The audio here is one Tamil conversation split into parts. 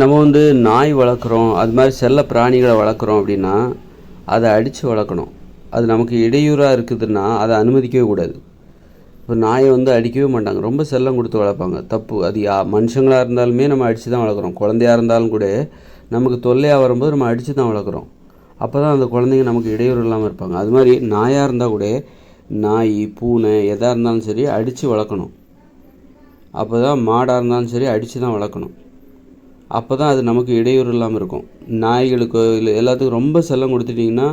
நம்ம வந்து நாய் வளர்க்குறோம் அது மாதிரி செல்ல பிராணிகளை வளர்க்குறோம் அப்படின்னா அதை அடித்து வளர்க்கணும். அது நமக்கு இடையூறாக இருக்குதுன்னா அதை அனுமதிக்கவே கூடாது. இப்போ நாயை வந்து அடிக்கவே மாட்டாங்க. ரொம்ப செல்லம் கொடுத்து வளர்ப்பாங்க. தப்பு. அது யா மனுஷங்களாக இருந்தாலுமே நம்ம அடித்து தான் வளர்க்குறோம். குழந்தையாக இருந்தாலும் கூட நமக்கு தொல்லையாக வரும்போது நம்ம அடித்து தான் வளர்க்குறோம். அப்போ தான் அந்த குழந்தைங்க நமக்கு இடையூறு இல்லாமல் இருப்பாங்க. அது மாதிரி நாயாக இருந்தால் கூட நாய் பூனை எதாக இருந்தாலும் சரி அடித்து வளர்க்கணும். அப்போ தான் மாடாக இருந்தாலும் சரி அடித்து தான் வளர்க்கணும். அப்போ தான் அது நமக்கு இடையூறு இல்லாமல் இருக்கும். நாய்களுக்கோ இல்லை எல்லாத்துக்கும் ரொம்ப செல்லம் கொடுத்துட்டிங்கன்னா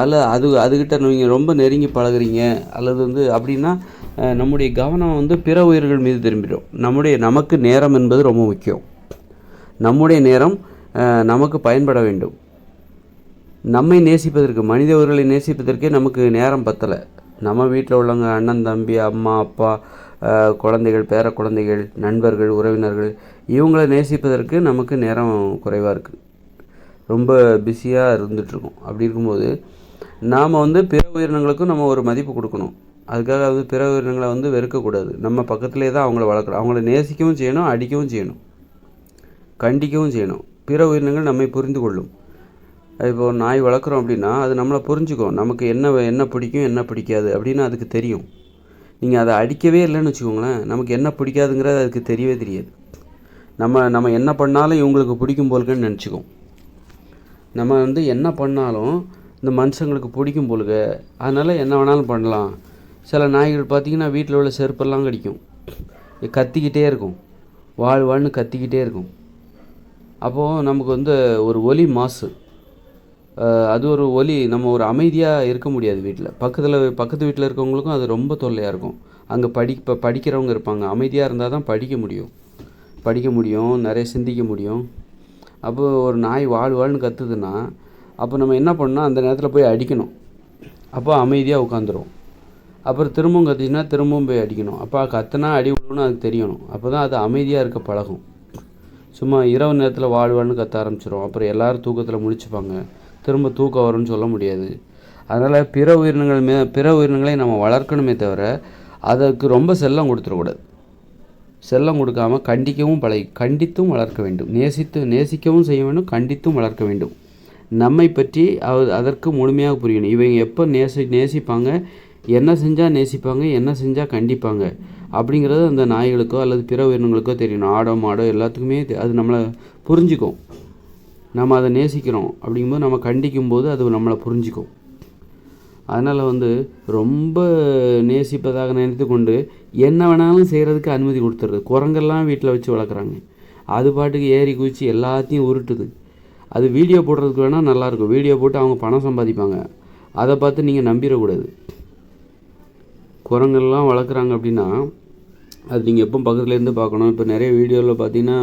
அல்ல அது அதுக்கிட்ட நீங்கள் ரொம்ப நெருங்கி பழகுறீங்க. அல்லது வந்து அப்படின்னா நம்முடைய கவனம் வந்து பிற உயிர்கள் மீது திரும்பிடும். நம்முடைய நமக்கு நேரம் என்பது ரொம்ப முக்கியம். நம்முடைய நேரம் நமக்கு பயன்பட வேண்டும். நம்மை நேசிப்பதற்கு மனித உயிர்களை நேசிப்பதற்கே நமக்கு நேரம் பத்தலை. நம்ம வீட்டில் உள்ளவங்க அண்ணன் தம்பி அம்மா அப்பா குழந்தைகள் பேர குழந்தைகள் நண்பர்கள் உறவினர்கள் இவங்களை நேசிப்பதற்கு நமக்கு நேரம் குறைவாக இருக்குது ரொம்ப பிஸியாக இருந்துகிட்ருக்கோம் அப்படி இருக்கும்போது நாம் வந்து பிற உயிரினங்களுக்கும் நம்ம ஒரு மதிப்பு கொடுக்கணும். அதுக்காக வந்து பிற உயிரினங்களை வந்து வெறுக்கக்கூடாது. நம்ம பக்கத்துலேயே தான் அவங்கள வளர்க்குறோம் அவங்கள நேசிக்கவும் செய்யணும் அடிக்கவும் செய்யணும். கண்டிக்கவும் செய்யணும். பிற உயிரினங்கள் நம்மை புரிந்து கொள்ளும். இப்போ நாய் வளர்க்குறோம் அப்படின்னா அது நம்மளை புரிஞ்சுக்கும். நமக்கு என்ன என்ன பிடிக்கும் என்ன பிடிக்காது அப்படின்னு அதுக்கு தெரியும். நீங்கள் அதை அடிக்கவே இல்லைன்னு வச்சுக்கோங்களேன். நமக்கு என்ன பிடிக்காதுங்கிறது அதுக்கு தெரியவே தெரியாது. நம்ம நம்ம என்ன பண்ணாலும் இவங்களுக்கு பிடிக்கும் போலுக்குன்னு நினச்சிக்கும் நம்ம வந்து என்ன பண்ணாலும் இந்த மனுஷங்களுக்கு பிடிக்கும் போலுக்கு அதனால் என்ன வேணாலும் பண்ணலாம். சில நாய்கள் பார்த்தீங்கன்னா வீட்டில் உள்ள செருப்பெல்லாம் கடிக்கும். கத்திக்கிட்டே இருக்கும். வாழ் வாழ்னு கத்திக்கிட்டே இருக்கும். அப்போது நமக்கு வந்து ஒரு ஒலி மாசு. அது ஒரு ஒலி. நம்ம ஒரு அமைதியாக இருக்க முடியாது வீட்டில். பக்கத்தில் பக்கத்து வீட்டில் இருக்கவங்களுக்கும் அது ரொம்ப தொல்லையாக இருக்கும். அங்கே படி இப்போ படிக்கிறவங்க இருப்பாங்க. அமைதியாக இருந்தால் தான் படிக்க முடியும். படிக்க முடியும் நிறைய சிந்திக்க முடியும். அப்போது ஒரு நாய் வாழ் வாழ்னு கத்துதுன்னா அப்போ நம்ம என்ன பண்ணணும்? அந்த நேரத்தில் போய் அடிக்கணும். அப்போ அமைதியாக உட்காந்துரும். அப்புறம் திரும்பவும் கத்திச்சுன்னா திரும்பவும் போய் அடிக்கணும். அப்போ கத்துனா அடி விடணும்னு அதுக்கு தெரியணும். அப்போ தான் அது அமைதியாக இருக்க பழகும். சும்மா இரவு நேரத்தில் வாழ்வான்னு கத்த ஆரம்பிச்சிடும் அப்புறம் எல்லோரும் தூக்கத்தில் முடிச்சுப்பாங்க திரும்ப தூக்கம் வரும்னு சொல்ல முடியாது. அதனால் பிற உயிரினங்கள் மே பிற உயிரினங்களை நம்ம வளர்க்கணுமே தவிர அதுக்கு ரொம்ப செல்லம் கொடுத்துடக்கூடாது. செல்லம் கொடுக்காம கண்டிக்கவும் பழகி கண்டித்தும் வளர்க்க வேண்டும். நேசித்து நேசிக்கவும் செய்ய வேண்டும் கண்டித்தும் வளர்க்க வேண்டும். நம்மை பற்றி அவ அதற்கு முழுமையாக புரியணும். இவங்க எப்போ நேசி நேசிப்பாங்க? என்ன செஞ்சால் நேசிப்பாங்க? என்ன செஞ்சால் கண்டிப்பாங்க? அப்படிங்கிறது அந்த நாய்களுக்கோ அல்லது பிற உயிரினங்களுக்கோ தெரியணும். ஆடோ மாடோ எல்லாத்துக்குமே அது நம்மளை புரிஞ்சுக்கும். நம்ம அதை நேசிக்கிறோம் அப்படிங்கும்போது நம்ம கண்டிக்கும்போது அது நம்மளை புரிஞ்சுக்கும். அதனால் வந்து ரொம்ப நேசிப்பதாக நினைத்து கொண்டு என்ன வேணாலும் செய்கிறதுக்கு அனுமதி கொடுத்துட்றது. குரங்கெல்லாம் வீட்டில் வச்சு வளர்க்குறாங்க. அது பாட்டுக்கு ஏறி குதிச்சு எல்லாத்தையும் உருட்டுது. அது வீடியோ போடுறதுக்கு வேணால் நல்லாயிருக்கும் வீடியோ போட்டு அவங்க பணம் சம்பாதிப்பாங்க. அதை பார்த்து நீங்கள் நம்பிடக்கூடாது குரங்கள்லாம் வளர்க்குறாங்க அப்படின்னா அது நீங்கள் எப்போ பக்கத்துலேருந்து பார்க்கணும். இப்போ நிறைய வீடியோவில் பார்த்தீங்கன்னா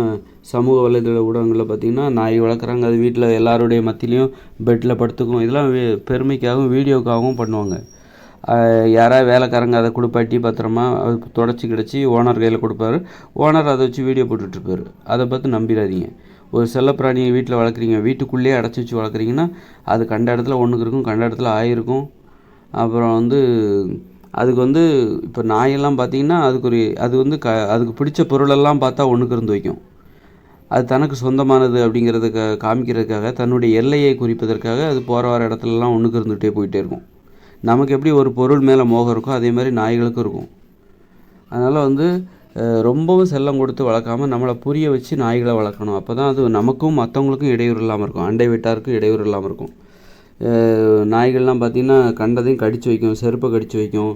சமூக வலைதள ஊடகங்களில் பார்த்தீங்கன்னா நாய் வளர்க்குறாங்க. அது வீட்டில் எல்லாருடைய மத்தியிலையும் பெட்டில் படுத்துக்கும். இதெல்லாம் பெருமைக்காகவும் வீடியோக்காகவும் பண்ணுவாங்க. யாராவது வேலைக்காரங்க அதை குளிப்பாட்டி பத்திரமா அது தொடச்சி கிடச்சி ஓனர் கையில் கொடுப்பாரு. ஓனர் அதை வச்சு வீடியோ போட்டுட்ருப்பாரு. அதை பார்த்து நம்பிடாதீங்க ஒரு செல்லப்பிராணியை வீட்டில் வளர்க்குறீங்க வீட்டுக்குள்ளேயே அடைச்சி வச்சு வளர்க்குறீங்கன்னா அது கண்ட இடத்துல ஒன்றுக்கு இருக்கும் கண்ட இடத்துல ஆயிருக்கும் அப்புறம் வந்து அதுக்கு வந்து இப்போ நாயெல்லாம் பார்த்தீங்கன்னா அதுக்கு ஒரு அது வந்து க அதுக்கு பிடிச்ச பொருளெல்லாம் பார்த்தா ஒன்றுக்கு இருந்து வைக்கும். அது தனக்கு சொந்தமானது அப்படிங்கிறதுக்கு காமிக்கிறதுக்காக தன்னுடைய எல்லையை குறிப்பதற்காக அது போகிற வர இடத்துலலாம் ஒன்றுக்கு இருந்துகிட்டே போயிட்டே இருக்கும். நமக்கு எப்படி ஒரு பொருள் மேலே மோகம் இருக்கோ அதே மாதிரி நாய்களுக்கும் இருக்கும். அதனால் வந்து ரொம்பவும் செல்லம் கொடுத்து வளர்க்காம நம்மளை புரிய வச்சு நாய்களை வளர்க்கணும். அப்போ தான் அது நமக்கும் மற்றவங்களுக்கும் இடையூறு இல்லாமல் இருக்கும். அண்டை வீட்டாருக்கும் இடையூறு இல்லாமல் இருக்கும். நாய்கள்லாம் பார்த்திங்கன்னா கண்டதையும் கடிச்சு வைக்கும் செருப்பை கடிச்சு வைக்கும்.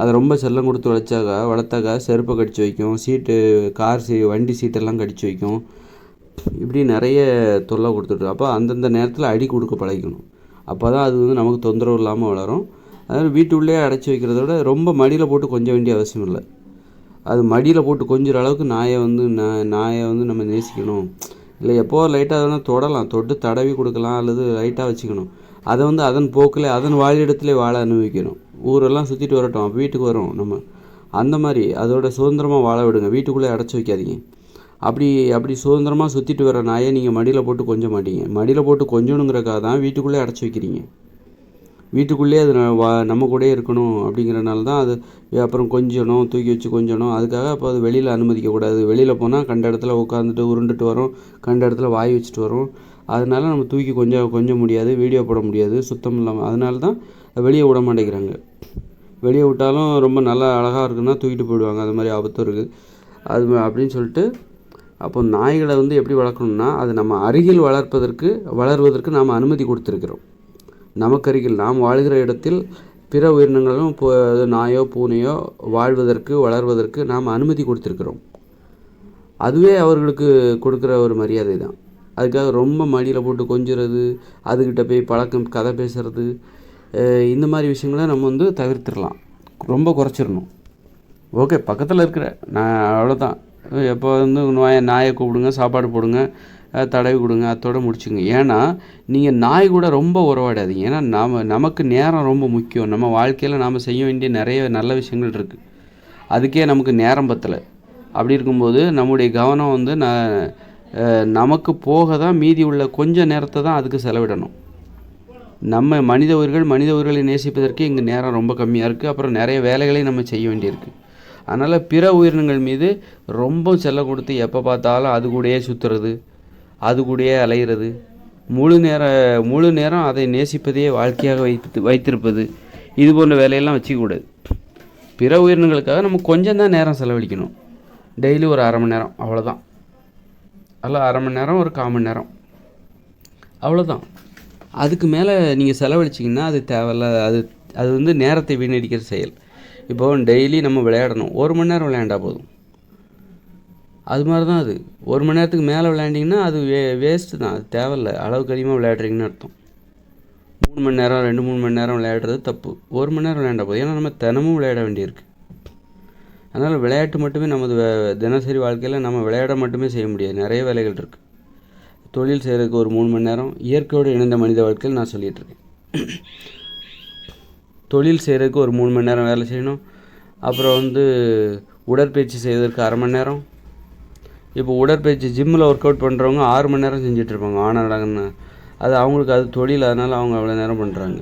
அதை ரொம்ப செல்லம் கொடுத்து வளர்த்தாக்க வளர்த்தாக்கா செருப்பை கடிச்சு வைக்கும். சீட்டு கார் சீ வண்டி சீட்டெல்லாம் கடிச்சு வைக்கும். இப்படி நிறைய தொல்லை கொடுத்துட்டு அப்போ அந்தந்த நேரத்தில் அடி கொடுக்க பழகிக்கணும். அப்போ தான் அது வந்து நமக்கு தொந்தரவு இல்லாமல் வளரும். அதனால் வீட்டுள்ளே அடைச்சி வைக்கிறத விட ரொம்ப மடியில் போட்டு கொஞ்ச வேண்டிய அவசியம் இல்லை. அது மடியில் போட்டு கொஞ்சிற அளவுக்கு நாயை வந்து நான் நாயை வந்து நம்ம நேசிக்கணும். இல்லை எப்போ லைட்டாக அதெல்லாம் தொடலாம். தொட்டு தடவி கொடுக்கலாம் அல்லது லைட்டாக வச்சுக்கணும். அதை வந்து அதன் போக்கில் அதன் வாழிடத்திலே வாழ அனுபவிக்கணும். ஊரெல்லாம் சுற்றிட்டு வரட்டும். வீட்டுக்கு வரும் நம்ம. அந்த மாதிரி அதோட சுதந்திரமாக வாழ விடுங்க. வீட்டுக்குள்ளே அடைச்சி வைக்காதீங்க. அப்படி அப்படி சுதந்திரமாக சுற்றிட்டு வர நாயை நீங்கள் மடியில் போட்டு கொஞ்ச மாட்டீங்க. மடியில் போட்டு கொஞ்சணுங்கிறக்காக தான் வீட்டுக்குள்ளே அடைச்சி வைக்கிறீங்க. வீட்டுக்குள்ளேயே அது வா நம்ம கூடயே இருக்கணும் அப்படிங்கிறனால தான் அது அப்புறம் கொஞ்சணும் தூக்கி வச்சு கொஞ்சணும். அதுக்காக அப்போ அது வெளியில் அனுமதிக்கக்கூடாது வெளியில் போனால் கண்ட இடத்துல உட்காந்துட்டு உருண்டுட்டு வரும். கண்ட இடத்துல வாய் வச்சுட்டு வரும். அதனால நம்ம தூக்கி கொஞ்சம் கொஞ்சம் முடியாது. வீடியோ போட முடியாது. சுத்தம் இல்லாமல் அதனால தான் வெளியே விட மாட்டேங்கிறாங்க. வெளியே விட்டாலும் ரொம்ப நல்லா அழகாக இருக்குன்னா தூக்கிட்டு போயிடுவாங்க. அது மாதிரி ஆபத்தும் இருக்குது அது அப்படின்னு சொல்லிட்டு அப்போ நாய்களை வந்து எப்படி வளர்க்கணும்னா அது நம்ம அருகில் வளர்ப்பதற்கு வளர்வதற்கு நாம் அனுமதி கொடுத்துருக்குறோம். நமக்கருகில் நாம் வாழ்கிற இடத்தில் பிற உயிரினங்களும் இப்போ நாயோ பூனையோ வாழ்வதற்கு வளர்வதற்கு நாம் அனுமதி கொடுத்துருக்குறோம். அதுவே அவர்களுக்கு கொடுக்குற ஒரு மரியாதை தான் அதுக்காக ரொம்ப மடியில் போட்டு கொஞ்சுறது அதுக்கிட்ட போய் பழக்கம் கதை பேசுறது இந்த மாதிரி விஷயங்களை நம்ம வந்து தவிர்த்திடலாம். ரொம்ப குறைச்சிடணும். ஓகே பக்கத்தில் இருக்கிற நான் அவ்வளோதான் எப்போ வந்து நாயை நாயை கூப்பிடுங்க சாப்பாடு போடுங்க தடவி கொடுங்க அதோட முடிச்சுங்க ஏன்னா நீங்கள் நாய் கூட ரொம்ப உறவாடாதீங்க. ஏன்னா நாம் நமக்கு நேரம் ரொம்ப முக்கியம். நம்ம வாழ்க்கையில் நாம் செய்ய வேண்டிய நிறைய நல்ல விஷயங்கள் இருக்குது அதுக்கே நமக்கு நேரம் பத்தலை. அப்படி இருக்கும்போது நம்முடைய கவனம் வந்து ந நமக்கு போக தான் மீதி உள்ள கொஞ்ச நேரத்தை தான் அதுக்கு செலவிடணும். நம்ம மனித உயிர்கள் மனித உயிர்களை நேசிப்பதற்கு இங்கே நேரம் ரொம்ப கம்மியாக இருக்குது அப்புறம் நிறைய வேலைகளையும் நம்ம செய்ய வேண்டியிருக்கு. அதனால் பிற உயிரினங்கள் மீது ரொம்ப செல்ல கொடுத்து எப்போ பார்த்தாலும் அது கூடயே சுற்றுறது அது கூடயே அலைகிறது முழு நேர முழு நேரம் அதை நேசிப்பதையே வாழ்க்கையாக வைத்து வைத்திருப்பது. இது போன்ற வேலையெல்லாம் வச்சுக்கக்கூடாது பிற உயிரினங்களுக்காக நம்ம கொஞ்சம் தான் நேரம் செலவழிக்கணும். டெய்லி ஒரு அரை மணி நேரம் அவ்வளோதான் அல்ல அரை மணி நேரம் ஒரு கால் மணி நேரம். அவ்வளோதான் அதுக்கு மேலே நீங்கள் செலவழிச்சிங்கன்னா அது தேவையில்ல அது அது வந்து நேரத்தை வீணடிக்கிற செயல். இப்போ டெய்லி நம்ம விளையாடணும். ஒரு மணி நேரம் விளையாண்டா போதும். அது மாதிரி தான் அது. ஒரு மணி நேரத்துக்கு மேலே விளையாண்டிங்கன்னா அது வே வேஸ்ட்டு தான். அது தேவையில்ல. அளவுக்கு அதிகமாக விளையாடுறீங்கன்னு அர்த்தம். மூணு மணி நேரம் ரெண்டு மூணு மணி நேரம் விளையாடுறது தப்பு. ஒரு மணி நேரம் விளையாண்ட போதும். ஏன்னா நம்ம தினமும் விளையாட வேண்டியிருக்கு. அதனால் விளையாட்டு மட்டுமே நமது தினசரி வாழ்க்கையில் நம்ம விளையாட மட்டுமே செய்ய முடியாது. நிறைய வேலைகள் இருக்குது தொழில் செய்கிறதுக்கு ஒரு மூணு மணி நேரம் இயற்கையோடு இணைந்த மனித வாழ்க்கையில் நான் சொல்லிகிட்ருக்கேன் இருக்கேன். தொழில் செய்கிறதுக்கு ஒரு மூணு மணி நேரம் வேலை செய்யணும். அப்புறம் வந்து உடற்பயிற்சி செய்வதற்கு அரை மணி நேரம் இப்போ உடற்பயிற்சி ஜிம்மில் ஒர்க் அவுட் பண்ணுறவங்க ஆறு மணி நேரம் செஞ்சிட்ருப்பாங்க இருப்பாங்க அது அவங்களுக்கு அது தொழில் அதனால் அவங்க அவ்வளோ நேரம் பண்ணுறாங்க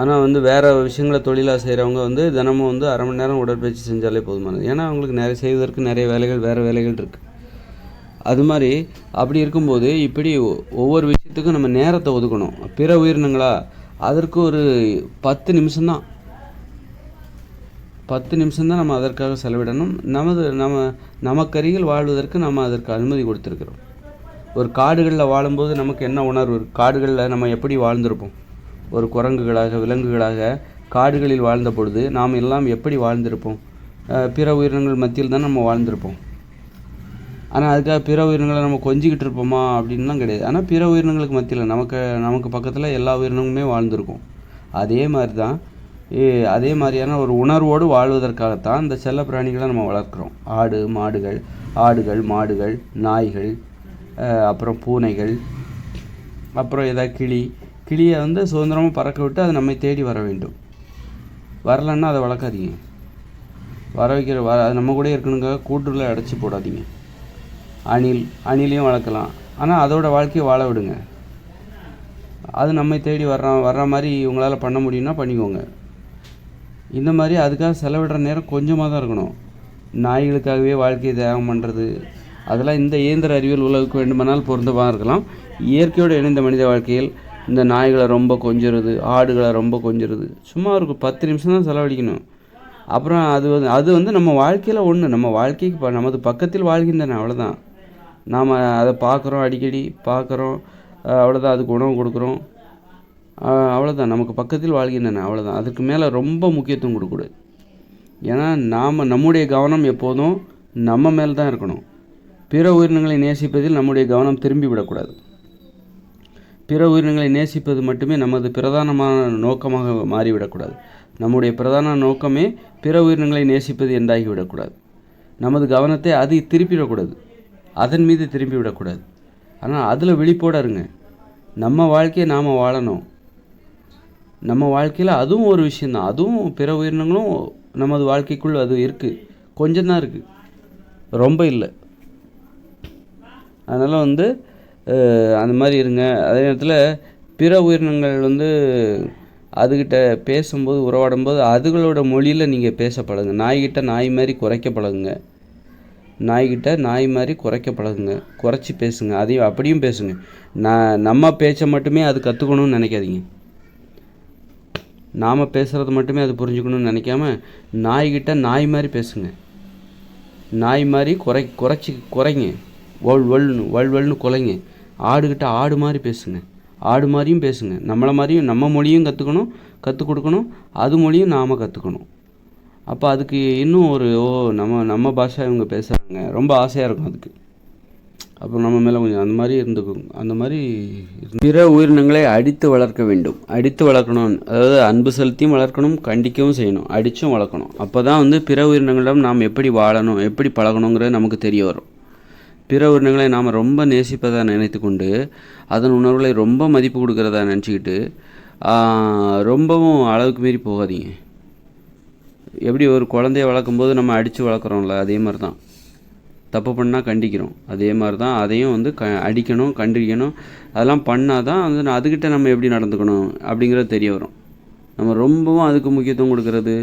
ஆனால் வந்து வேறு விஷயங்களை தொழிலாக செய்கிறவங்க வந்து தினமும் வந்து அரை மணி நேரம் உடற்பயிற்சி செஞ்சாலே போதுமானது. ஏன்னா அவங்களுக்கு நிறைய செய்வதற்கு நிறைய வேலைகள் வேறு வேலைகள் இருக்குது அது மாதிரி அப்படி இருக்கும்போது இப்படி ஒவ்வொரு விஷயத்துக்கும் நம்ம நேரத்தை ஒதுக்கணும். பிற உயிரினங்களா அதற்கு ஒரு பத்து நிமிஷம்தான். பத்து நிமிஷம்தான் நம்ம அதற்காக செலவிடணும். நமது நம்ம நமக்கருகில் வாழ்வதற்கு நம்ம அதற்கு அனுமதி கொடுத்துருக்குறோம். ஒரு காடுகளில் வாழும்போது நமக்கு என்ன உணர்வு? காடுகளில் நம்ம எப்படி வாழ்ந்திருப்போம்? ஒரு குரங்குகளாக விலங்குகளாக காடுகளில் வாழ்ந்த பொழுது நாம் எல்லாம் எப்படி வாழ்ந்திருப்போம்? பிற உயிரினங்கள் மத்தியில் தான் நம்ம வாழ்ந்திருப்போம். ஆனால் அதுக்காக பிற உயிரினங்களை நம்ம கொஞ்சிக்கிட்டு இருப்போமா? அப்படின்லாம் கிடையாது. ஆனால் பிற உயிரினங்களுக்கு மத்தியில் நமக்கு நமக்கு பக்கத்தில் எல்லா உயிரினங்களுமே வாழ்ந்திருக்கும். அதே மாதிரி தான் அதே மாதிரியான ஒரு உணர்வோடு வாழ்வதற்காகத்தான் இந்த செல்ல பிராணிகளை நம்ம வளர்க்குறோம். ஆடு மாடுகள் ஆடுகள் மாடுகள் நாய்கள் அப்புறம் பூனைகள் அப்புறம் எதாவது கிளி. கிளியை வந்து சுதந்திரமாக பறக்க விட்டு அது நம்மை தேடி வர வேண்டும். வரலன்னா அதை வளர்க்காதீங்க. வர வைக்கிற வர அது நம்ம கூட இருக்கணுங்க கூட்டுல அடைச்சி போடாதீங்க. அணில் அணிலையும் வளர்க்கலாம். ஆனால் அதோட வாழ்க்கையை வாழ விடுங்க. அது நம்மை தேடி வர்ற வர்ற மாதிரி உங்களால் பண்ண முடியும்னா பண்ணிக்கோங்க. இந்த மாதிரி அதுக்காக செலவிடுற நேரம் கொஞ்சமாக தான் இருக்கணும். நாய்களுக்காகவே வாழ்க்கையை தியாகம் பண்ணுறது அதெல்லாம் இந்த இயந்திர அறிவியல் உலகுக்கு வேண்டுமானால் பொருந்தமாக இருக்கலாம். இயற்கையோடு இணைந்த மனித வாழ்க்கையில் இந்த நாய்களை ரொம்ப கொஞ்சுறது ஆடுகளை ரொம்ப கொஞ்சுறது சும்மா ஒரு பத்து நிமிஷம் தான் செலவழிக்கணும். அப்புறம் அது வந்து அது வந்து நம்ம வாழ்க்கையில் ஒன்று நம்ம வாழ்க்கைக்கு நமது பக்கத்தில் வாழ்கின்றன அவ்வளோதான் நாம் அதை பார்க்குறோம் அடிக்கடி பார்க்குறோம் அவ்வளோதான் அதுக்கு உணவு கொடுக்குறோம். அவ்வளோதான் நமக்கு பக்கத்தில் வாழ்கின்றன அவ்வளோதான் அதுக்கு மேலே ரொம்ப முக்கியத்துவம் கொடுக்கக்கூடாது. ஏன்னா நாம் நம்முடைய கவனம் எப்போதும் நம்ம மேல் தான் இருக்கணும். பிற உயிரினங்களை நேசிப்பதில் நம்முடைய கவனம் திரும்பி விடக்கூடாது. பிற உயிரினங்களை நேசிப்பது மட்டுமே நமது பிரதானமான நோக்கமாக மாறிவிடக்கூடாது. நம்முடைய பிரதான நோக்கமே பிற உயிரினங்களை நேசிப்பது என்றாகிவிடக்கூடாது நமது கவனத்தை அது திருப்பிவிடக்கூடாது. அதன் மீது திரும்பி விடக்கூடாது. ஆனால் அதில் விழிப்போட இருங்க. நம்ம வாழ்க்கையை நாம் வாழணும். நம்ம வாழ்க்கையில் அதுவும் ஒரு விஷயந்தான் அதுவும் பிற உயிரினங்களும் நமது வாழ்க்கைக்குள் அது இருக்குது கொஞ்சம் தான் இருக்குது ரொம்ப இல்லை. அதனால் வந்து அந்த மாதிரி இருங்க. அதே நேரத்தில் பிற உயிரினங்கள் வந்து அதுகிட்ட பேசும்போது உறவாடும் போது அதுகளோட மொழியில் நீங்கள் பேச பழகுங்க. நாய்கிட்ட நாய் மாதிரி குறைக்க பழகுங்க. நாய்கிட்ட நாய் மாதிரி குறைக்க பழகுங்க. குறைச்சி பேசுங்க. அதையும் அப்படியும் பேசுங்க. நான் நம்ம பேச்சை மட்டுமே அது கற்றுக்கணும்னு நினைக்காதீங்க. நாம் பேசுகிறது மட்டுமே அது புரிஞ்சுக்கணும்னு நினைக்காம நாய்கிட்ட நாய் மாதிரி பேசுங்க. நாய் மாதிரி குறை குறைச்சி குறைங்க. வல் வல்னு வல் வல்னு குலைங்க. ஆடுகிட்ட ஆடு மாதிரி பேசுங்க. ஆடு மாதிரியும் பேசுங்க. நம்மளை மாதிரியும் நம்ம மொழியும் கற்றுக்கணும் கற்றுக் கொடுக்கணும். அது மொழியும் நாம் கற்றுக்கணும் அப்போ அதுக்கு இன்னும் ஒரு ஓ நம்ம நம்ம பாஷா இவங்க பேசுகிறாங்க ரொம்ப ஆசையாக இருக்கும் அதுக்கு. அப்போ நம்ம மேலே கொஞ்சம் அந்த மாதிரி இருந்துக்கும். அந்த மாதிரி பிற உயிரினங்களை அடித்து வளர்க்க வேண்டும். அடித்து வளர்க்கணும். அதாவது அன்பு செலுத்தியும் வளர்க்கணும் கண்டிக்கவும் செய்யணும். அடித்தும் வளர்க்கணும். அப்போ தான் வந்து பிற உயிரினங்களிடம் நாம் எப்படி வாழணும் எப்படி பழகணுங்கிறது நமக்கு தெரிய வரும். பிற உயிரினங்களை நாம் ரொம்ப நேசிப்பதாக நினைத்து கொண்டு அதன் உணர்வுகளை ரொம்ப மதிப்பு கொடுக்குறதா நினச்சிக்கிட்டு ரொம்பவும் அளவுக்கு மீறி போகாதீங்க. எப்படி ஒரு குழந்தைய வளர்க்கும்போது நம்ம அடித்து வளர்க்குறோம்ல அதே மாதிரி தான் தப்பு பண்ணால் கண்டிக்கிறோம். அதே மாதிரி தான் அதையும் வந்து க அடிக்கணும் கண்டிக்கணும். அதெல்லாம் பண்ணால் தான் வந்து நான் அதுக்கிட்ட நம்ம எப்படி நடந்துக்கணும் அப்படிங்கிறது தெரிய வரும். நம்ம ரொம்பவும் அதுக்கு முக்கியத்துவம் கொடுக்கறது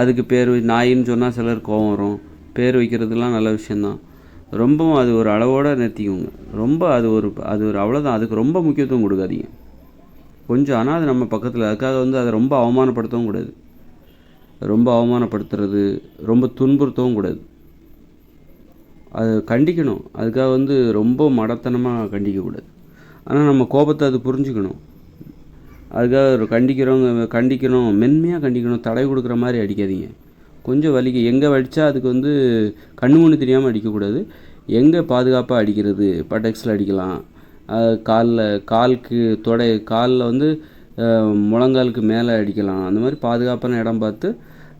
அதுக்கு பேர் நாயின்னு சொன்னால் சிலர் கோவம் வரும். பேர் வைக்கிறதுலாம் நல்ல விஷயந்தான் ரொம்பவும் அது ஒரு அளவோடு நிறுத்திக்கோங்க. ரொம்ப அது ஒரு அது ஒரு அவ்வளோதான் அதுக்கு ரொம்ப முக்கியத்துவம் கொடுக்காதீங்க. கொஞ்சம் ஆனால் அது நம்ம பக்கத்தில் அதுக்காக வந்து அதை ரொம்ப அவமானப்படுத்தவும் கூடாது. ரொம்ப அவமானப்படுத்துறது ரொம்ப துன்புறுத்தவும் கூடாது. அது கண்டிக்கணும். அதுக்காக வந்து ரொம்ப மடத்தனமாக கண்டிக்கக்கூடாது ஆனால் நம்ம கோபத்தை அது புரிஞ்சுக்கணும். அதுக்காக கண்டிக்கிறவங்க கண்டிக்கணும். மென்மையாக கண்டிக்கணும். தடை கொடுக்குற மாதிரி அடிக்காதீங்க. கொஞ்சம் வலிக்கு. எங்கே வலிச்சா அதுக்கு வந்து கண்ணு மூணு தெரியாமல் அடிக்கக்கூடாது. எங்கே பாதுகாப்பாக அடிக்கிறது? பட்டெக்ஸில் அடிக்கலாம். காலில் காலுக்கு தொடை காலில் வந்து முழங்காலுக்கு மேலே அடிக்கலாம். அந்த மாதிரி பாதுகாப்பான இடம் பார்த்து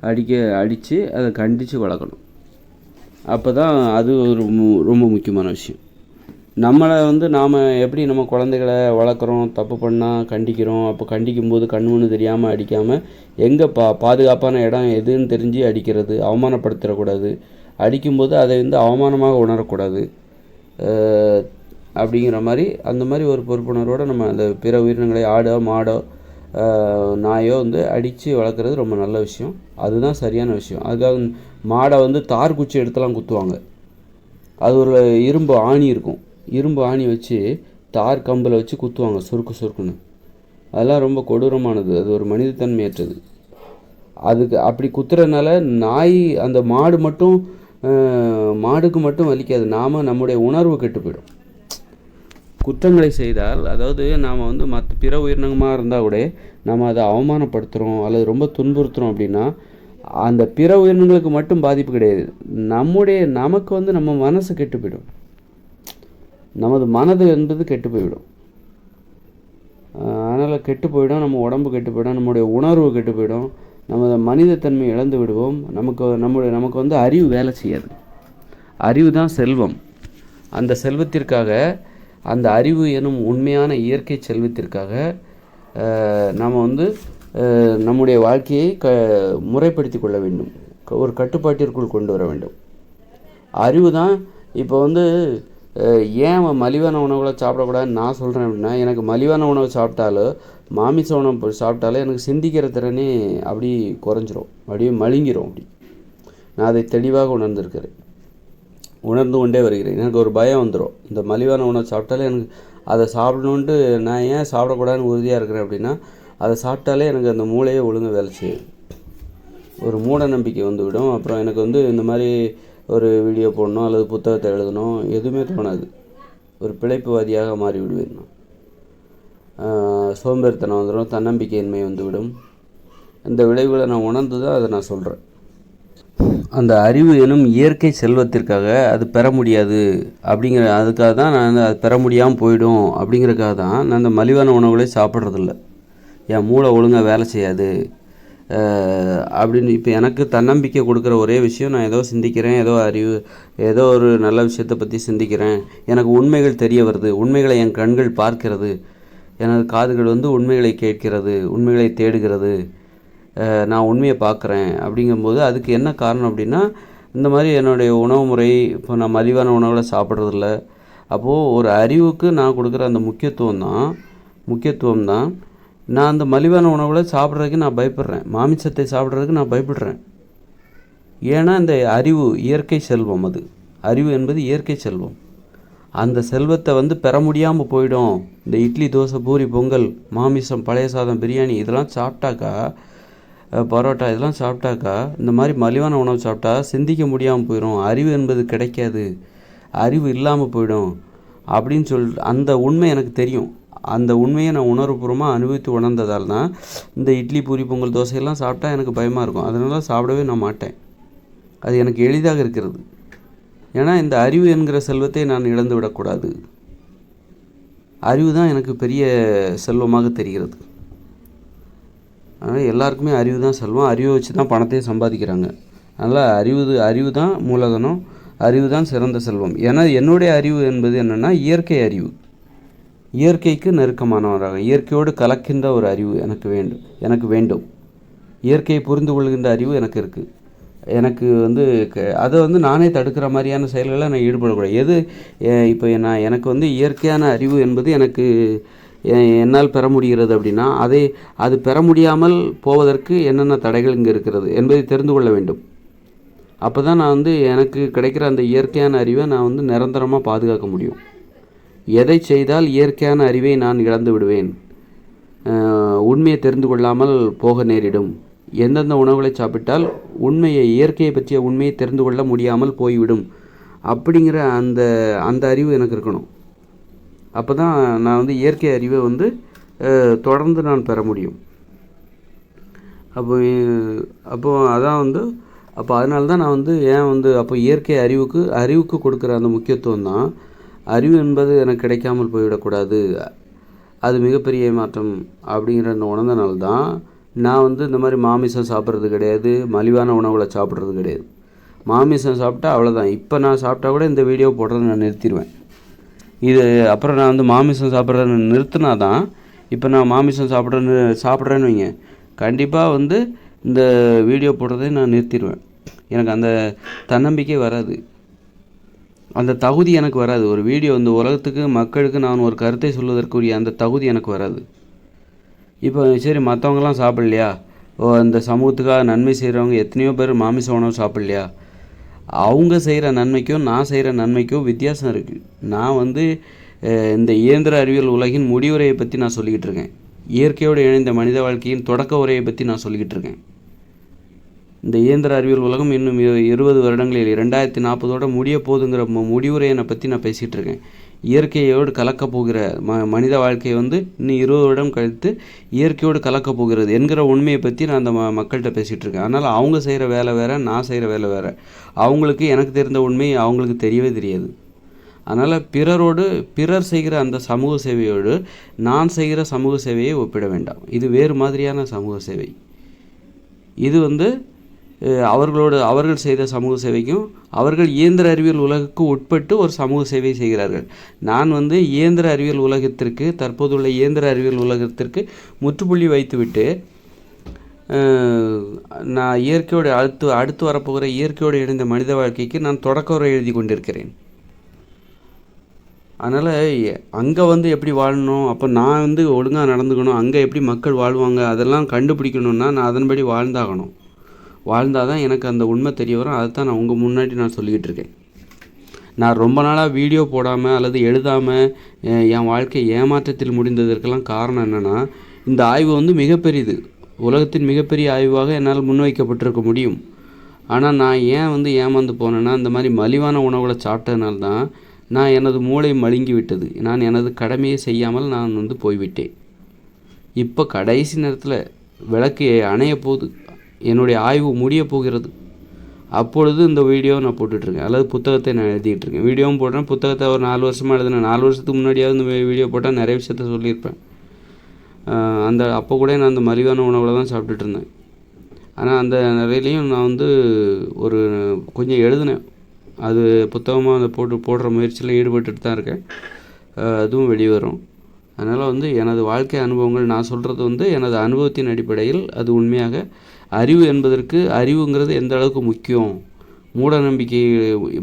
அடிக்க அடித்து அதை கண்டித்து வளர்க்கணும். அப்போ தான் அது ஒரு ரொம்ப முக்கியமான விஷயம். நம்மளை வந்து நாம் எப்படி நம்ம குழந்தைகளை வளர்க்குறோம் தப்பு பண்ணால் கண்டிக்கிறோம் அப்போ கண்டிக்கும்போது கண்ணுன்னு தெரியாமல் அடிக்காமல் எங்கே பா பாதுகாப்பான இடம் எதுன்னு தெரிஞ்சு அடிக்கிறது அவமானப்படுத்திடக்கூடாது. அடிக்கும்போது அதை வந்து அவமானமாக உணரக்கூடாது. அப்படிங்கிற மாதிரி அந்த மாதிரி ஒரு பொறுப்புணர்வோடு நம்ம அந்த பிற உயிரினங்களை ஆடோ மாடோ நாயோ வந்து அடித்து வளர்க்குறது ரொம்ப நல்ல விஷயம். அதுதான் சரியான விஷயம். அதுக்காக மாடை வந்து தார் குச்சி எடுத்துலாம் குத்துவாங்க. அது ஒரு இரும்பு ஆணி இருக்கும். இரும்பு ஆணி வச்சு தார் கம்பில் வச்சு குத்துவாங்க சுருக்கு சுருக்குன்னு. அதெல்லாம் ரொம்ப கொடூரமானது. அது ஒரு மனிதத்தன்மையற்றது. அதுக்கு அப்படி குத்துறதுனால நாய் அந்த மாடு மட்டும் மாடுக்கு மட்டும் வலிக்காது. நாம் நம்முடைய உணர்வு கெட்டு போயிடும். குற்றங்களை செய்தால் அதாவது நாம் வந்து மற்ற பிற உயிரினமாக இருந்தால் கூட நம்ம அதை அவமானப்படுத்துகிறோம் அல்லது ரொம்ப துன்புறுத்துகிறோம் அப்படின்னா அந்த பிற உயிரினங்களுக்கு மட்டும் பாதிப்பு கிடையாது. நம்முடைய நமக்கு வந்து நம்ம மனசு கெட்டு போயிடும் நமது மனது என்பது கெட்டு போய்விடும் அதனால் கெட்டு போயிடும் நம்ம உடம்பு கெட்டு போயிடும் நம்முடைய உணர்வு கெட்டு போயிடும் நமது மனிதத்தன்மை இழந்து விடுவோம் நமக்கு நம்முடைய நமக்கு வந்து அறிவு வேலை செய்யாது. அறிவு தான் செல்வம். அந்த செல்வத்திற்காக அந்த அறிவு எனும் உண்மையான இயற்கை செல்வத்திற்காக நாம் வந்து நம்முடைய வாழ்க்கையை க முறைப்படுத்தி கொள்ள வேண்டும். ஒரு கட்டுப்பாட்டிற்குள் கொண்டு வர வேண்டும். அறிவு தான் இப்போ வந்து ஏன் அவன் மலிவான உணவுகளை சாப்பிடக்கூடாதுன்னு நான் சொல்கிறேன் அப்படின்னா எனக்கு மலிவான உணவு சாப்பிட்டாலும் மாமிச உணவு சாப்பிட்டாலோ எனக்கு சிந்திக்கிற திறனே அப்படி குறைஞ்சிரும். அப்படியே மழுங்கிரும் அப்படி. நான் அதை தெளிவாக உணர்ந்திருக்கிறேன். உணர்ந்து கொண்டே வருகிறேன். எனக்கு ஒரு பயம் வந்துடும் இந்த மலிவான உணவு சாப்பிட்டாலே எனக்கு அதை சாப்பிடணுன்ட்டு நான் ஏன் சாப்பிடக்கூடாதுன்னு உறுதியாக இருக்கிறேன் அப்படின்னா அதை சாப்பிட்டாலே எனக்கு அந்த மூளையே ஒழுங்காக வேலை செய்யும். ஒரு மூட நம்பிக்கை வந்துவிடும். அப்புறம் எனக்கு வந்து இந்த மாதிரி ஒரு வீடியோ போடணும் அல்லது புத்தகத்தை எழுதணும் எதுவுமே தோணாது. ஒரு பிழைப்புவாதியாக மாறி விடுவேன் நான் சோம்பேறித்தனம் வந்துடும் தன்னம்பிக்கையின்மை வந்துவிடும். இந்த விளைவுகளை நான் உணர்ந்து தான் அதை நான் சொல்கிறேன் அந்த அறிவு எனும் இயற்கை செல்வத்திற்காக அது பெற முடியாது அப்படிங்கிற அதுக்காக தான் நான் அது பெற முடியாமல் போயிடும் அப்படிங்கிறதுக்காக தான் நான் அந்த மலிவான உணவுகளை சாப்பிட்றதில்ல. என் மூளை ஒழுங்காக வேலை செய்யாது. அப்படின்னு இப்போ எனக்கு தன்னம்பிக்கை கொடுக்குற ஒரே விஷயம் நான் ஏதோ சிந்திக்கிறேன் ஏதோ அறிவு ஏதோ ஒரு நல்ல விஷயத்தை பற்றி சிந்திக்கிறேன். எனக்கு உண்மைகள் தெரிய வருது. உண்மைகளை என் கண்கள் பார்க்கிறது. எனது காதுகள் வந்து உண்மைகளை கேட்கிறது உண்மைகளை தேடுகிறது. நான் உண்மையை பார்க்குறேன் அப்படிங்கும்போது அதுக்கு என்ன காரணம் அப்படின்னா இந்த மாதிரி என்னுடைய உணவு முறை இப்போ நான் மலிவான உணவுகளை சாப்பிட்றதில்ல. அப்போது ஒரு அறிவுக்கு நான் கொடுக்குற அந்த முக்கியத்துவம் தான் முக்கியத்துவம் தான். நான் அந்த மலிவான உணவுகளை சாப்பிட்றதுக்கு நான் பயப்படுறேன். மாமிசத்தை சாப்பிட்றதுக்கு நான் பயப்படுறேன். ஏன்னா இந்த அறிவு இயற்கை செல்வம் அது. அறிவு என்பது இயற்கை செல்வம். அந்த செல்வத்தை வந்து பெற முடியாமல் போயிடும். இந்த இட்லி தோசை பூரி பொங்கல் மாமிசம் பழைய சாதம் பிரியாணி இதெல்லாம் சாப்பிட்டாக்கா பரோட்டா இதெல்லாம் சாப்பிட்டாக்கா இந்த மாதிரி மலிவான உணவு சாப்பிட்டா சிந்திக்க முடியாமல் போயிடும் அறிவு என்பது கிடைக்காது. அறிவு இல்லாமல் போயிடும். அப்படின்னு சொல் அந்த உண்மை எனக்கு தெரியும். அந்த உண்மையை நான் உணர்வுபூர்வமாக அனுபவித்து உணர்ந்ததால் தான் இந்த இட்லி பூரி பொங்கல் தோசையெல்லாம் சாப்பிட்டா எனக்கு பயமாக இருக்கும். அதனால சாப்பிடவே நான் மாட்டேன். அது எனக்கு எளிதாக இருக்கிறது. ஏன்னா இந்த அறிவு என்கிற செல்வத்தை நான் இழந்து விடக்கூடாது அறிவு தான் எனக்கு பெரிய செல்வமாக தெரிகிறது. அதனால் எல்லாருக்குமே அறிவு தான் செல்வம். அறிவை வச்சு தான் பணத்தையும் சம்பாதிக்கிறாங்க. அதனால் அறிவு அறிவு தான் மூலதனம் அறிவு தான் சிறந்த செல்வம். ஏன்னா என்னுடைய அறிவு என்பது என்னென்னா இயற்கை அறிவு. இயற்கைக்கு நெருக்கமானவராக இயற்கையோடு கலக்கின்ற ஒரு அறிவு எனக்கு வேண்டும் எனக்கு வேண்டும். இயற்கையை புரிந்து கொள்கின்ற அறிவு எனக்கு இருக்குது எனக்கு வந்து க- அதை வந்து நானே தடுக்கிற மாதிரியான செயல்களை நான் ஈடுபடக்கூடாது. எது இப்போ நான் எனக்கு வந்து இயற்கையான அறிவு என்பது எனக்கு என்னால் பெற முடிகிறது அப்படின்னா அதை அது பெற முடியாமல் போவதற்கு என்னென்ன தடைகள் இங்கே இருக்கிறது என்பதை தெரிந்து கொள்ள வேண்டும். அப்போ தான் நான் வந்து எனக்கு கிடைக்கிற அந்த இயற்கையான அறிவை நான் வந்து நிரந்தரமாக பாதுகாக்க முடியும். எதை செய்தால் இயற்கையான அறிவை நான் இழந்து விடுவேன்? உண்மையை தெரிந்து கொள்ளாமல் போக நேரிடும். எந்தெந்த உணவுகளை சாப்பிட்டால் உண்மையை இயற்கையை பற்றிய உண்மையை தெரிந்து கொள்ள முடியாமல் போய்விடும்? அப்படிங்கிற அந்த அந்த அறிவு எனக்கு இருக்கணும். அப்போ தான் நான் வந்து இயற்கை அறிவை வந்து தொடர்ந்து நான் பெற முடியும். அப்போ அப்போ அதான் வந்து அப்போ அதனால தான் நான் வந்து ஏன் வந்து அப்போ இயற்கை அறிவுக்கு அறிவுக்கு கொடுக்குற அந்த முக்கியத்துவம் தான் அறிவு என்பது எனக்கு கிடைக்காமல் போய்விடக்கூடாது அது மிகப்பெரிய ஏமாற்றம் அப்படிங்கிற உணர்ந்தனால தான் நான் வந்து இந்த மாதிரி மாமிசம் சாப்பிட்றது கிடையாது மலிவான உணவுகளை சாப்பிட்றது கிடையாது. மாமிசம் சாப்பிட்டா அவ்வளோதான் இப்போ நான் சாப்பிட்டா கூட இந்த வீடியோ போடுறதை நான் நிறுத்திடுவேன். இது அப்புறம் நான் வந்து மாமிசம் சாப்பிட்றத நிறுத்தினா தான் இப்போ நான் மாமிசம் சாப்பிட்றேன்னு சாப்பிட்றேன்னு வைங்க. கண்டிப்பாக வந்து இந்த வீடியோ போடுறதை நான் நிறுத்திடுவேன். எனக்கு அந்த தன்னம்பிக்கை வராது. அந்த தகுதி எனக்கு வராது. ஒரு வீடியோ இந்த உலகத்துக்கு மக்களுக்கு நான் ஒரு கருத்தை சொல்வதற்குரிய அந்த தகுதி எனக்கு வராது. இப்போ சரி மற்றவங்கலாம் சாப்பிட்லையா? ஓ இந்த சமூகத்துக்காக நன்மை செய்கிறவங்க எத்தனையோ பேர் மாமிச உணவு சாப்பிட்லையா? அவங்க செய்கிற நன்மைக்கும் நான் செய்கிற நன்மைக்கும் வித்தியாசம் இருக்குது நான் வந்து இந்த இயந்திர அறிவியல் உலகின் முடிவுரையை பற்றி நான் சொல்லிக்கிட்டு இருக்கேன். இயற்கையோடு இணைந்த மனித வாழ்க்கையின் தொடக்க உரையை பற்றி நான் சொல்லிக்கிட்டு இருக்கேன். இந்த இயந்திர அறிவியல் உலகம் இன்னும் இருபது வருடங்களில் ரெண்டாயிரத்தி நாற்பதோட முடிய போதுங்கிற முடிவுரையை பற்றி நான் பேசிகிட்டு இருக்கேன். இயற்கையோடு கலக்கப் போகிற ம மனித வாழ்க்கை வந்து இன்னும் இருபது வருடம் கழித்து இயற்கையோடு கலக்கப் போகிறது என்கிற உண்மையை பற்றி நான் அந்த ம மக்கள்கிட்ட பேசிகிட்டு இருக்கேன். அதனால் அவங்க செய்கிற வேலை வேறு நான் செய்கிற வேலை வேறு. அவங்களுக்கு எனக்கு தெரிந்த உண்மை அவங்களுக்கு தெரியவே தெரியாது. அதனால் பிறரோடு பிறர் செய்கிற அந்த சமூக சேவையோடு நான் செய்கிற சமூக சேவையை ஒப்பிட வேண்டாம். இது வேறு மாதிரியான சமூக சேவை. இது வந்து அவர்களோடு அவர்கள் செய்த சமூக சேவைக்கும் அவர்கள் இயந்திர அறிவியல் உலகுக்கு உட்பட்டு ஒரு சமூக சேவை செய்கிறார்கள். நான் வந்து இயந்திர அறிவியல் உலகத்திற்கு தற்போதுள்ள இயந்திர அறிவியல் உலகத்திற்கு முற்றுப்புள்ளி வைத்துவிட்டு நான் இயற்கையோடு அடுத்து அடுத்து வரப்போகிற இயற்கையோடு இணைந்த மனித வாழ்க்கைக்கு நான் தொடக்க உரை எழுதி கொண்டிருக்கிறேன். அதனால் அங்கே வந்து எப்படி வாழணும் அப்போ நான் வந்து ஒழுங்காக நடந்துக்கணும் அங்கே எப்படி மக்கள் வாழ்வாங்க அதெல்லாம் கண்டுபிடிக்கணுன்னா நான் அதன்படி வாழ்ந்தாகணும். வாழ்ந்தால் தான் எனக்கு அந்த உண்மை தெரிய வரும். அதை தான் நான் உங்கள் முன்னாடி நான் சொல்லிக்கிட்டு இருக்கேன். நான் ரொம்ப நாளாக வீடியோ போடாமல் அல்லது எழுதாமல் என் வாழ்க்கை ஏமாற்றத்தில் முடிந்ததற்கெல்லாம் காரணம் என்னென்னா இந்த ஆய்வு வந்து மிகப்பெரியது உலகத்தின் மிகப்பெரிய ஆய்வாக என்னால் முன்வைக்கப்பட்டிருக்க முடியும். ஆனால் நான் ஏன் வந்து ஏமாந்து போனேன்னா இந்த மாதிரி மலிவான உணவுகளை சாப்பிட்டதுனால தான் நான் எனது மூளை மழுங்கி விட்டது நான் எனது கடமையை செய்யாமல் நான் வந்து போய்விட்டேன். இப்போ கடைசி நேரத்தில் விளக்கு அணைய போகுது. என்னுடைய ஆய்வு முடிய போகிறது. அப்பொழுது இந்த வீடியோவை நான் போட்டுட்ருக்கேன். அல்லது புத்தகத்தை நான் எழுதிக்கிட்டு இருக்கேன் வீடியோவும் போடுறேன். புத்தகத்தை ஒரு நாலு வருஷமாக எழுதினேன். நாலு வருஷத்துக்கு முன்னாடியாவது இந்த வீடியோ போட்டால் நிறைய விஷயத்த சொல்லியிருப்பேன். அந்த அப்போ கூட நான் அந்த மலிவான உணவில் தான் சாப்பிட்டுட்டு இருந்தேன் ஆனால் அந்த நிலையிலையும் நான் வந்து ஒரு கொஞ்சம் எழுதினேன். அது புத்தகமாக அதை போட்டு போடுற முயற்சியில் ஈடுபட்டுட்டு தான் இருக்கேன். அதுவும் வெளியே வரும் அதனால் வந்து எனது வாழ்க்கை அனுபவங்கள் நான் சொல்கிறது வந்து எனது அனுபவத்தின் அடிப்படையில் அது உண்மையாக அறிவு என்பதற்கு அறிவுங்கிறது எந்த அளவுக்கு முக்கியம்? மூட நம்பிக்கை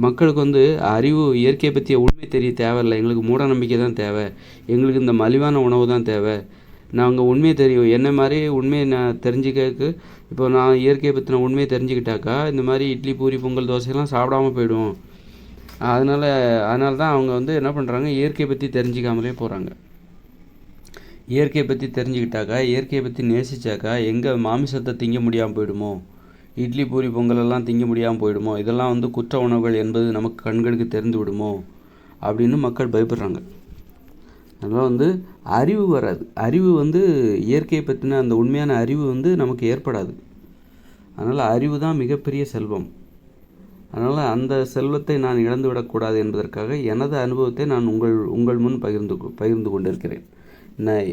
மக்களுக்கு வந்து அறிவு இயற்கையை பற்றிய உண்மை தெரிய தேவையில்லை. எங்களுக்கு மூட நம்பிக்கை தான் தேவை. எங்களுக்கு இந்த மலிவான உணவு தான் தேவை. நாங்கள் உண்மையை தெரியும் என்ன மாதிரி உண்மையை நான் தெரிஞ்சுக்கிறதுக்கு இப்போ நான் இயற்கையை பற்றின உண்மையை தெரிஞ்சுக்கிட்டாக்கா இந்த மாதிரி இட்லி பூரி பொங்கல் தோசையெல்லாம் சாப்பிடாம போயிடும் அதனால் அதனால தான் அவங்க வந்து என்ன பண்ணுறாங்க இயற்கையை பற்றி தெரிஞ்சிக்காமலே போகிறாங்க இயற்கையை பற்றி தெரிஞ்சுக்கிட்டாக்கா இயற்கையை பற்றி நேசிச்சாக்கா எங்கே மாமிசத்தை திங்க முடியாமல் போயிடுமோ? இட்லி பூரி பொங்கலெல்லாம் திங்க முடியாமல் போயிடுமோ? இதெல்லாம் வந்து குற்ற உணவுகள் என்பது நமக்கு கண்களுக்கு தெரிந்து விடுமோ? அப்படின்னு மக்கள் பயப்படுறாங்க. அதனால் வந்து அறிவு வராது. அறிவு வந்து இயற்கையை பற்றின அந்த உண்மையான அறிவு வந்து நமக்கு ஏற்படாது. அதனால் அறிவு தான் மிகப்பெரிய செல்வம். அதனால் அந்த செல்வத்தை நான் இழந்து விடக்கூடாது என்பதற்காக எனது அனுபவத்தை நான் உங்கள் உங்கள் முன் பகிர்ந்து பகிர்ந்து கொண்டிருக்கிறேன்.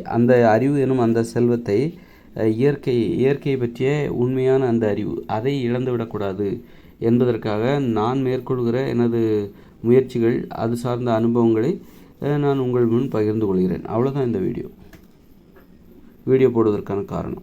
அந்த அறிவு எனும் அந்த செல்வத்தை இயற்கை இயற்கை இயற்கையை பற்றிய உண்மையான அந்த அறிவு அதை இழந்து விடக்கூடாது என்பதற்காக நான் மேற்கொள்கிற எனது முயற்சிகள் அது சார்ந்த அனுபவங்களை நான் உங்கள் முன் பகிர்ந்து கொள்கிறேன். அவ்வளோதான் இந்த வீடியோ. வீடியோ போடுவதற்கான காரணம்.